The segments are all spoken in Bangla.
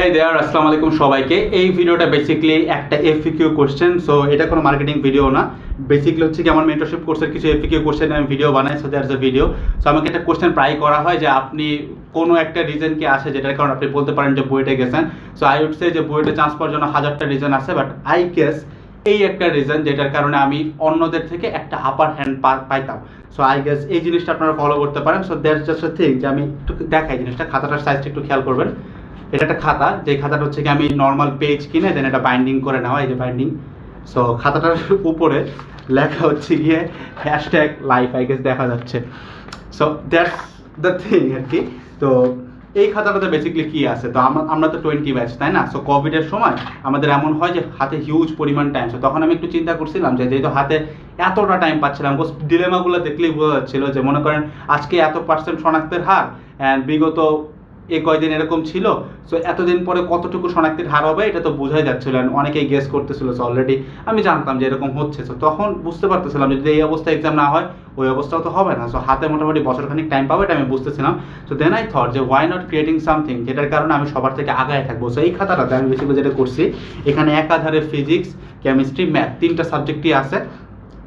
হ্যাঁ দেয়ার আসসালামু আলাইকুম সবাইকে। এই ভিডিওটা বেসিক্যালি একটা এফিকিউ কোশ্চেন সো এটা কোনো মার্কেটিং ভিডিও না। বেসিক্যালি হচ্ছে কি আমার মেন্টরশিপ কোর্সের কিছু এফিকিউ কোশ্চেন আমি ভিডিও বানাই so that's a video so আমাকে একটা কোশ্চেন প্রায় করা হয় যে আপনি কোনো একটা রিজন কি আছে যেটার কারণে আপনি বলতে পারেন যে বুয়েটে গেছেন। সো আই উড সে যে বুয়েটে চান্স পাওয়ার জন্য হাজারটা রিজন আছে বাট আই গেস এই একটা রিজন যেটার কারণে আমি অন্যদের থেকে একটা আপার হ্যান্ড পাইতাম। সো আই গেস এই জিনিসটা আপনারা ফলো করতে পারেন। So that's just a thing যে আমি একটু দেখাই জিনিসটা, খাতাটার সাইজটা একটু খেয়াল করবেন। এটা একটা খাতা যে খাতাটা হচ্ছে কি আমি নর্মাল পেজ কিনে দেন এটা বাইন্ডিং করে নেওয়া, এই যে বাইন্ডিং সো খাতাটার উপরে লেখা হচ্ছে গিয়ে হ্যাশট্যাগ লাইফ আই গেস দেখা যাচ্ছে। সো দ্যাটস দ্য থিং আর কি। তো, এই খাতাটাতে বেসিক্যালি কি আছে? তো আমরা তো টোয়েন্টি ব্যাচ তাই না? সো কোভিডের সময় আমাদের এমন হয় যে হাতে হিউজ পরিমাণ টাইম সো তখন আমি একটু চিন্তা করছিলাম যে, যেহেতু হাতে এতটা টাইম পাচ্ছিলাম ডিলেমাগুলো দেখলেই বোঝা যাচ্ছিল যে, মনে করেন আজকে এত পার্সেন্ট শনাক্তের হার অ্যান্ড বিগত এই কয়দিন এরকম ছিল? সো এতদিন পরে কতটুকু শনাক্তির হার হবে, এটা তো বোঝাই যাচ্ছিল অনেকেই গেস করতেছিল সো অলরেডি আমি জানতাম যে এরকম হচ্ছে। সো তখন বুঝতে পারতেছিলাম যদি এই অবস্থা এক্সাম না হয়, ওই অবস্থাও তো হবে না। সো হাতে মোটামুটি বছরখানিক টাইম পাবো, এটা আমি বুঝতেছিলাম। সো দেন আই থট যে ওয়াই নট ক্রিয়েটিং সামথিং যেটার কারণে আমি সবার থেকে আগায় থাকব। সো এই খাতাটাতে আমি বেশিরভাগ যেটা করছি, এখানে একাধারে ফিজিক্স কেমিস্ট্রি ম্যাথ তিনটা সাবজেক্টই আছে।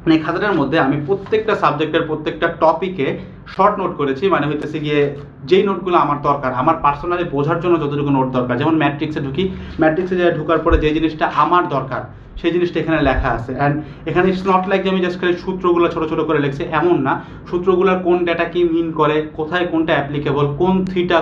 মানে খাতাটার মধ্যে আমি প্রত্যেকটা সাবজেক্টের প্রত্যেকটা টপিকে শর্ট নোট করেছি মানে হইতেছে গিয়ে যেই নোটগুলো আমার দরকার, আমার পার্সোনালি বোঝার জন্য যতটুকু নোট দরকার, যেমন ম্যাট্রিক্সে ঢুকি ম্যাট্রিক্সে যায় ঢুকার পরে যে জিনিসটা আমার দরকার, সেই জিনিসটা এখানে লেখা আছে। অ্যান্ড এখানে ইটস নট লাইক যে আমি জাস্ট খালি সূত্রগুলো ছোটো ছোটো করে লিখছি, এমন না। সূত্রগুলোর কোন ডেটা কি মিন করে, কোথায় কোনটা অ্যাপ্লিকেবল কোন থিটা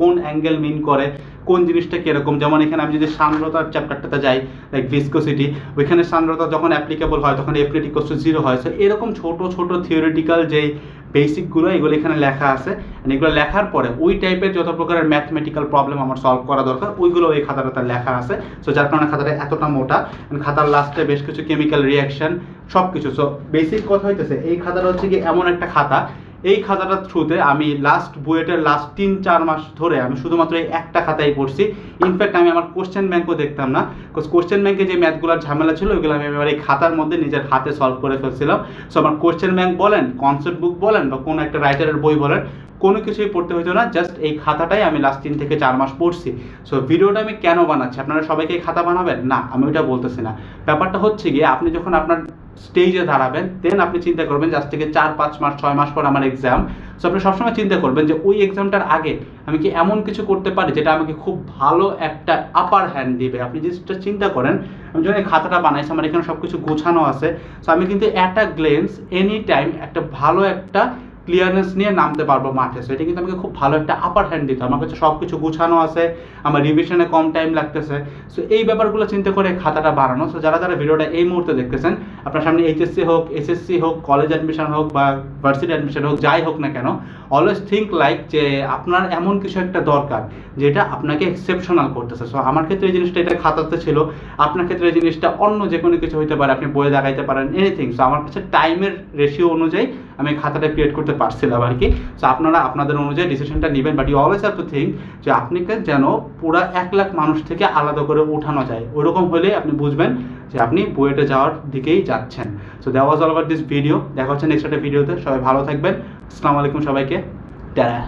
কোন অ্যাঙ্গেল মিন করে কোন জিনিসটা কীরকম? যেমন এখানে আমি যদি সান্দ্রতার চ্যাপ্টারটাতে যাই লাইক ভিসকোসিটি ওইখানে সান্দ্রতা যখন অ্যাপ্লিকেবল হয়, তখন এফ ইকোস জিরো হয়। সো এরকম ছোট ছোট থিওরিটিক্যাল যেই বেসিকগুলো এগুলো এখানে লেখা আছে। এগুলো লেখার পরে ওই টাইপের যত প্রকারের ম্যাথমেটিক্যাল প্রবলেম আমার সলভ করা দরকার, ওইগুলো ওই খাতাটাতে লেখা আছে। সো যার কারণে খাতাটা এতটা মোটা। খাতার লাস্টে বেশ কিছু কেমিক্যাল রিয়াকশন সব কিছু সো বেসিক কথা হইতেছে, এই খাতাটা হচ্ছে কি এমন একটা খাতা এই খাতাটার থ্রুতে আমি লাস্ট বুয়েটের লাস্ট তিন, চার মাস ধরে আমি শুধুমাত্র এই একটা খাতাই পড়ছি। ইনফ্যাক্ট আমি আমার কোশ্চেন ব্যাংকও দেখতাম না। বিকজ কোশ্চেন ব্যাংকে যে ম্যাথগুলোর ঝামেলা ছিল, ওইগুলো আমি এবার এই খাতার মধ্যে নিজের হাতে সলভ করে ফেলছিলাম। সো আমার কোশ্চেন ব্যাংক বলেন কনসেপ্ট বুক বলেন, বা কোনো একটা রাইটারের বই বলেন, কোনো কিছুই পড়তে হতো না জাস্ট এই খাতাটাই আমি লাস্ট তিন থেকে চার মাস পড়ছি। সো ভিডিওটা আমি কেন বানাচ্ছি? আপনারা সবাইকে খাতা বানাবেন? না, আমি ওইটা বলতেছি না। ব্যাপারটা হচ্ছে গিয়ে, আপনি যখন আপনার স্টেজে দাঁড়াবেন দেন আপনি চিন্তা করবেন যে আজ থেকে চার, পাঁচ মাস, ছয় মাস পর আমার এক্সাম সো আপনি সবসময় চিন্তা করবেন যে ওই এক্সামটার আগে আমি কি এমন কিছু করতে পারি যেটা আমাকে খুব ভালো একটা আপার হ্যান্ড দিবে। আপনি জিনিসটা চিন্তা করেন, আমি যখন খাতাটা বানাইছি, আমার এখানে সব কিছু গোছানো আছে। সো আমি কিন্তু at a glance any time একটা ভালো একটা ক্লিয়ারেন্স নিয়ে নামতে পারব মাঠে। সো এটা কিন্তু আমাকে খুব ভালো একটা আপার হ্যান্ড দিতে। আমার কাছে সব কিছু গুছানো আছে, আমার রিভিশনে কম টাইম লাগতেছে। সো এই ব্যাপারগুলো চিন্তা করে খাতাটা বাড়ানো সো যারা যারা ভিডিওটা এই মুহূর্তে দেখতেছেন আপনার সামনে এইচএসসি হোক এসএসসি হোক কলেজ অ্যাডমিশন হোক বা ভার্সিটি অ্যাডমিশন হোক, যাই হোক না কেন অলওয়েজ থিঙ্ক লাইক যে আপনার এমন কিছু একটা দরকার যেটা আপনাকে এক্সেপশনাল করতেছে। সো আমার ক্ষেত্রে এই জিনিসটা এটা খাতাতে ছিল। আপনার ক্ষেত্রে এই জিনিসটা অন্য যে কোনো কিছু হইতে পারে, আপনি বইয়ে দেখাইতে পারেন এনিথিং সো আমার কাছে টাইমের রেশিও অনুযায়ী আমি খাতাটা ক্রিয়েট করতে পারছিলাম আর কি। সো আপনারা আপনাদের অনুযায়ী ডিসিশনটা নেবেন but you always have to think যে আপনাকে যেন পুরো এক লাখ মানুষ থেকে আলাদা করে উঠানো যায়। ওরকম হলে আপনি বুঝবেন যে আপনি বুয়েটে যাওয়ার দিকেই যাচ্ছেন। So that was all about this video দেখা হচ্ছে নেক্সট একটা ভিডিওতে সবাই ভালো থাকবেন। আসসালামু আলাইকুম সবাইকে। টাটা